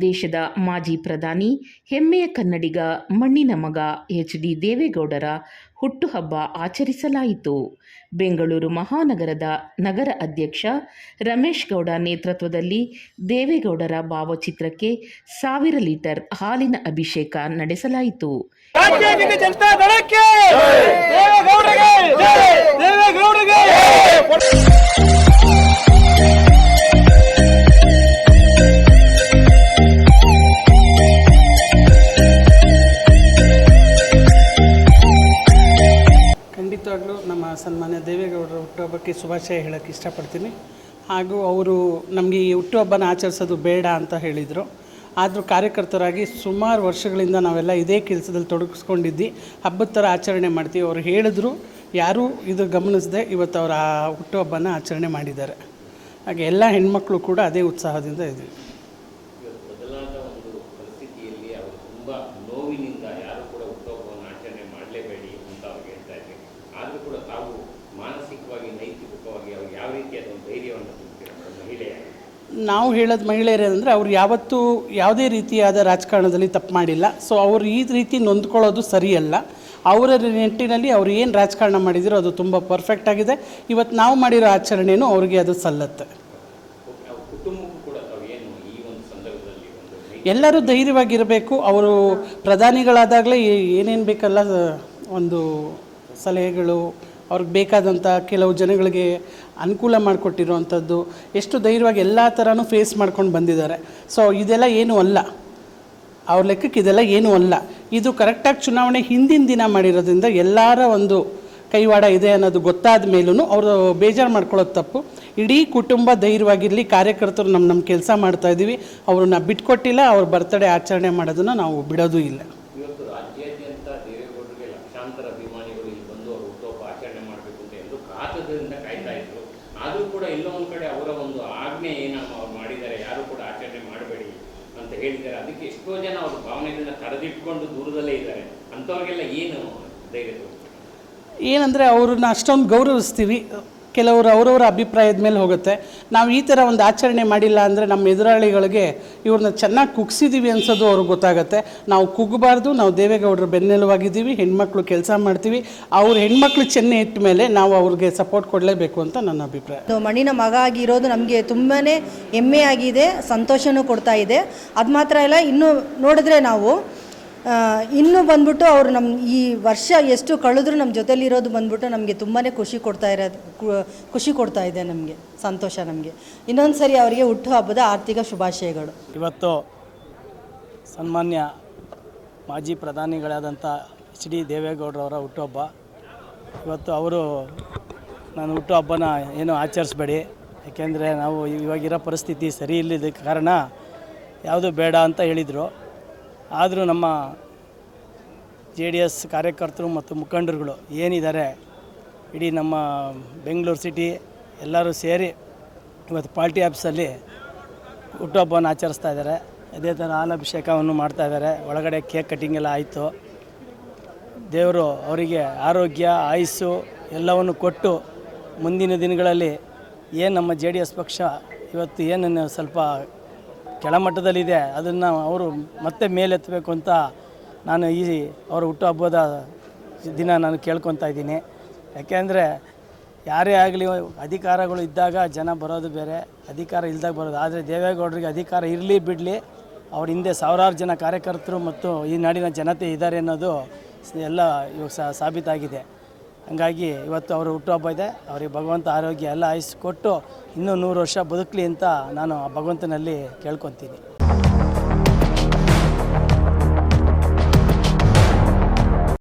ದೇಶದ ಮಾಜಿ ಪ್ರಧಾನಿ, ಹೆಮ್ಮೆಯ ಕನ್ನಡಿಗ, ಮಣ್ಣಿನ ಮಗ ಎಚ್ ಡಿ ದೇವೇಗೌಡರ ಹುಟ್ಟುಹಬ್ಬ ಆಚರಿಸಲಾಯಿತು. ಬೆಂಗಳೂರು ಮಹಾನಗರದ ನಗರ ಅಧ್ಯಕ್ಷ ರಮೇಶ್ ಗೌಡ ನೇತೃತ್ವದಲ್ಲಿ ದೇವೇಗೌಡರ ಭಾವಚಿತ್ರಕ್ಕೆ ಸಾವಿರ ಲೀಟರ್ ಹಾಲಿನ ಅಭಿಷೇಕ ನಡೆಸಲಾಯಿತು. ಖಂಡಿತವಾಗ್ಲೂ ನಮ್ಮ ಸನ್ಮಾನ್ಯ ದೇವೇಗೌಡರ ಹುಟ್ಟುಹಬ್ಬಕ್ಕೆ ಶುಭಾಶಯ ಹೇಳೋಕ್ಕೆ ಇಷ್ಟಪಡ್ತೀನಿ. ಹಾಗೂ ಅವರು ನಮಗೆ ಈ ಹುಟ್ಟುಹಬ್ಬನ ಆಚರಿಸೋದು ಬೇಡ ಅಂತ ಹೇಳಿದರು. ಆದರೂ ಕಾರ್ಯಕರ್ತರಾಗಿ ಸುಮಾರು ವರ್ಷಗಳಿಂದ ನಾವೆಲ್ಲ ಇದೇ ಕೆಲಸದಲ್ಲಿ ತೊಡಗಿಸ್ಕೊಂಡಿದ್ದು, ಹಬ್ಬದ ಥರ ಆಚರಣೆ ಮಾಡ್ತೀವಿ. ಅವರು ಹೇಳಿದ್ರು, ಯಾರೂ ಇದು ಗಮನಿಸದೆ, ಇವತ್ತು ಅವರ ಹುಟ್ಟುಹಬ್ಬನ ಆಚರಣೆ ಮಾಡಿದ್ದಾರೆ. ಹಾಗೆ ಎಲ್ಲ ಹೆಣ್ಮಕ್ಳು ಕೂಡ ಅದೇ ಉತ್ಸಾಹದಿಂದ ಇದ್ದೀವಿ. ಬದಲಾದ ಒಂದು ಪರಿಸ್ಥಿತಿಯಲ್ಲಿ ಅವರು ತುಂಬ ನೋವಿನಿಂದ ಯಾರು ಕೂಡ ಕೂಡ ತಾವು ಮಾನಸಿಕವಾಗಿ ನೈತಿಕವಾಗಿ ಅವ್ರು ಯಾವ ರೀತಿಯಾದ ಒಂದು ಧೈರ್ಯವನ್ನು ಮಹಿಳೆಯಾಗಿ ನಾವು ಹೇಳೋದು ಮಹಿಳೆಯರೇನೆಂದರೆ ಅವ್ರು ಯಾವತ್ತೂ ಯಾವುದೇ ರೀತಿಯಾದ ರಾಜಕಾರಣದಲ್ಲಿ ತಪ್ಪು ಮಾಡಿಲ್ಲ. ಸೊ ಅವರು ಈ ರೀತಿ ನೊಂದ್ಕೊಳ್ಳೋದು ಸರಿಯಲ್ಲ. ಅವರ ನೆಟ್ಟಿನಲ್ಲಿ ಅವ್ರು ಏನು ರಾಜಕಾರಣ ಮಾಡಿದಿರೋ ಅದು ತುಂಬ ಪರ್ಫೆಕ್ಟ್ ಆಗಿದೆ. ಇವತ್ತು ನಾವು ಮಾಡಿರೋ ಆಚರಣೆಯೂ ಅವ್ರಿಗೆ ಅದು ಸಲ್ಲತ್ತೆ. ಎಲ್ಲರೂ ಧೈರ್ಯವಾಗಿರಬೇಕು. ಅವರು ಪ್ರಧಾನಿಗಳಾದಾಗಲೇ ಏನೇನು ಬೇಕಲ್ಲ ಒಂದು ಸಲಹೆಗಳು, ಅವ್ರಿಗೆ ಬೇಕಾದಂಥ ಕೆಲವು ಜನಗಳಿಗೆ ಅನುಕೂಲ ಮಾಡಿಕೊಟ್ಟಿರುವಂಥದ್ದು, ಎಷ್ಟು ಧೈರ್ಯವಾಗಿ ಎಲ್ಲ ಥರನೂ ಫೇಸ್ ಮಾಡ್ಕೊಂಡು ಬಂದಿದ್ದಾರೆ. ಸೊ ಇದೆಲ್ಲ ಏನೂ ಅಲ್ಲ. ಅವ್ರ ಲೆಕ್ಕಕ್ಕೆ ಇದೆಲ್ಲ ಏನೂ ಅಲ್ಲ. ಇದು ಕರೆಕ್ಟಾಗಿ ಚುನಾವಣೆ ಹಿಂದಿನ ದಿನ ಮಾಡಿರೋದ್ರಿಂದ ಎಲ್ಲರ ಒಂದು ಕೈವಾಡ ಇದೆ ಅನ್ನೋದು ಗೊತ್ತಾದ ಮೇಲೂ ಅವರು ಬೇಜಾರು ಮಾಡ್ಕೊಳ್ಳೋದು ತಪ್ಪು. ಇಡೀ ಕುಟುಂಬ ಧೈರ್ಯವಾಗಿರಲಿ, ಕಾರ್ಯಕರ್ತರು ನಮ್ಮ ನಮ್ಮ ಕೆಲಸ ಮಾಡ್ತಾ ಇದ್ದೀವಿ ಅವ್ರನ್ನ ಬಿಟ್ಕೊಟ್ಟಿಲ್ಲ, ಅವ್ರ ಬರ್ತಡೇ ಆಚರಣೆ ಮಾಡೋದನ್ನು ನಾವು ಬಿಡೋದು ಇಲ್ಲ ಬಂದು ಅವರು ಹುಟ್ಟುಹಬ್ಬ ಆಚರಣೆ ಮಾಡಬೇಕು ಅಂತ ಕಾತರದಿಂದ ಕಾಯ್ತಾ ಇದ್ರು. ಆದರೂ ಕೂಡ ಎಲ್ಲೋ ಕಡೆ ಅವರ ಒಂದು ಆಜ್ಞೆ ಏನು ಅವ್ರು ಮಾಡಿದ್ದಾರೆ, ಯಾರು ಕೂಡ ಆಚರಣೆ ಮಾಡಬೇಡಿ ಅಂತ ಹೇಳಿದ್ದಾರೆ. ಅದಕ್ಕೆ ಎಷ್ಟೋ ಜನ ಅವ್ರ ಭಾವನೆಗಳನ್ನ ತಡೆದಿಟ್ಕೊಂಡು ದೂರದಲ್ಲೇ ಇದ್ದಾರೆ. ಅಂಥವ್ರಿಗೆಲ್ಲ ಏನು ಧೈರ್ಯ? ಏನಂದರೆ ಅವ್ರನ್ನ ಅಷ್ಟೊಂದು ಗೌರವಿಸ್ತೀವಿ. ಕೆಲವರು ಅವರವರ ಅಭಿಪ್ರಾಯದ ಮೇಲೆ ಹೋಗುತ್ತೆ. ನಾವು ಈ ಥರ ಒಂದು ಆಚರಣೆ ಮಾಡಿಲ್ಲ ಅಂದರೆ ನಮ್ಮ ಎದುರಾಳಿಗಳಿಗೆ ಇವ್ರನ್ನ ಚೆನ್ನಾಗಿ ಕುಗ್ಸಿದ್ದೀವಿ ಅನ್ಸೋದು ಅವ್ರಿಗೆ ಗೊತ್ತಾಗುತ್ತೆ. ನಾವು ಕುಗ್ಗಬಾರ್ದು ನಾವು ದೇವೇಗೌಡರ ಬೆನ್ನೆಲುವಾಗಿದ್ದೀವಿ, ಹೆಣ್ಮಕ್ಳು ಕೆಲಸ ಮಾಡ್ತೀವಿ. ಅವ್ರ ಹೆಣ್ಮಕ್ಳು ಚೆನ್ನೆ ಇಟ್ಟ ಮೇಲೆ ನಾವು ಅವ್ರಿಗೆ ಸಪೋರ್ಟ್ ಕೊಡಲೇಬೇಕು ಅಂತ ನನ್ನ ಅಭಿಪ್ರಾಯ. ಮಣ್ಣಿನ ಮಗ ಆಗಿರೋದು ನಮಗೆ ತುಂಬಾ ಹೆಮ್ಮೆ ಆಗಿದೆ ಸಂತೋಷನೂ ಕೊಡ್ತಾ ಇದೆ. ಅದು ಮಾತ್ರ ಅಲ್ಲ, ಇನ್ನು ನೋಡಿದ್ರೆ ನಾವು ಇನ್ನು ಬಂದ್ಬಿಟ್ಟು ಅವರು ನಮ್ಮ ಈ ವರ್ಷ ಎಷ್ಟು ಕಳೆದ್ರೂ ನಮ್ಮ ಜೊತೆಲಿರೋದು ಬಂದ್ಬಿಟ್ಟು ನಮಗೆ ತುಂಬಾ ಖುಷಿ ಕೊಡ್ತಾ ಇರೋದು ಖುಷಿ ಕೊಡ್ತಾ ಇದೆ ನಮಗೆ, ಸಂತೋಷ ನಮಗೆ. ಇನ್ನೊಂದು ಸರಿ ಅವರಿಗೆ ಹುಟ್ಟು ಹಬ್ಬದ ಆರ್ಥಿಕ ಶುಭಾಶಯಗಳು. ಇವತ್ತು ಸನ್ಮಾನ್ಯ ಮಾಜಿ ಪ್ರಧಾನಿಗಳಾದಂಥ ಎಚ್ ಡಿ ದೇವೇಗೌಡರವರ ಹುಟ್ಟುಹಬ್ಬ ಇವತ್ತು ಅವರು ನಾನು ಹುಟ್ಟುಹಬ್ಬನ ಏನು ಆಚರಿಸ್ಬೇಡಿ, ಯಾಕೆಂದರೆ ನಾವು ಇವಾಗಿರೋ ಪರಿಸ್ಥಿತಿ ಸರಿ ಇಲ್ಲದ ಕಾರಣ ಯಾವುದು ಬೇಡ ಅಂತ ಹೇಳಿದರು. ಆದರೂ ನಮ್ಮ ಜೆ ಡಿ ಎಸ್ ಕಾರ್ಯಕರ್ತರು ಮತ್ತು ಮುಖಂಡರುಗಳು ಏನಿದ್ದಾರೆ, ಇಡೀ ನಮ್ಮ ಬೆಂಗಳೂರು ಸಿಟಿ ಎಲ್ಲರೂ ಸೇರಿ ಇವತ್ತು ಪಾರ್ಟಿ ಆಫೀಸಲ್ಲಿ ಹುಟ್ಟುಹಬ್ಬವನ್ನು ಆಚರಿಸ್ತಾ ಇದ್ದಾರೆ. ಅದೇ ಥರ ಹಾಲಾಭಿಷೇಕವನ್ನು ಮಾಡ್ತಾ ಇದ್ದಾರೆ. ಒಳಗಡೆ ಕೇಕ್ ಕಟ್ಟಿಂಗ್ ಎಲ್ಲ ಆಯಿತು. ದೇವರು ಅವರಿಗೆ ಆರೋಗ್ಯ, ಆಯಸ್ಸು ಎಲ್ಲವನ್ನು ಕೊಟ್ಟು ಮುಂದಿನ ದಿನಗಳಲ್ಲಿ ಏನು ನಮ್ಮ ಜೆ ಡಿ ಎಸ್ ಪಕ್ಷ ಇವತ್ತು ಏನನ್ನು ಸ್ವಲ್ಪ ಕೆಳಮಟ್ಟದಲ್ಲಿದೆ. ಅದನ್ನು ಅವರು ಮತ್ತೆ ಮೇಲೆತ್ತಬೇಕು ಅಂತ ನಾನು ಈ ಅವರ ಹುಟ್ಟುಹಬ್ಬದ ದಿನ ನಾನು ಕೇಳ್ಕೊತಾ ಇದ್ದೀನಿ. ಯಾಕೆಂದರೆ ಯಾರೇ ಆಗಲಿ ಅಧಿಕಾರಗಳು ಇದ್ದಾಗ ಜನ ಬರೋದು ಬೇರೆ, ಅಧಿಕಾರ ಇಲ್ದಾಗ ಬರೋದು. ಆದರೆ ದೇವೇಗೌಡರಿಗೆ ಅಧಿಕಾರ ಇರಲಿ ಬಿಡಲಿ, ಅವ್ರ ಹಿಂದೆ ಸಾವಿರಾರು ಜನ ಕಾರ್ಯಕರ್ತರು ಮತ್ತು ಈ ನಾಡಿನ ಜನತೆ ಇದ್ದಾರೆ ಅನ್ನೋದು ಎಲ್ಲ ಇವಾಗ ಸಾಬೀತಾಗಿದೆ. ಹಂಗಾಗಿ ಇವತ್ತು ಅವರು ಹುಟ್ಟುಹಬ್ಬ ಇದೆ. ಅವರಿಗೆ ಭಗವಂತ ಆರೋಗ್ಯ ಎಲ್ಲ ಐಸ್ ಕೊಟ್ಟು ಇನ್ನೂ ನೂರು ವರ್ಷ ಬದುಕಲಿ ಅಂತ ನಾನು ಆ ಭಗವಂತನಲ್ಲಿ ಕೇಳ್ಕೊತೀನಿ.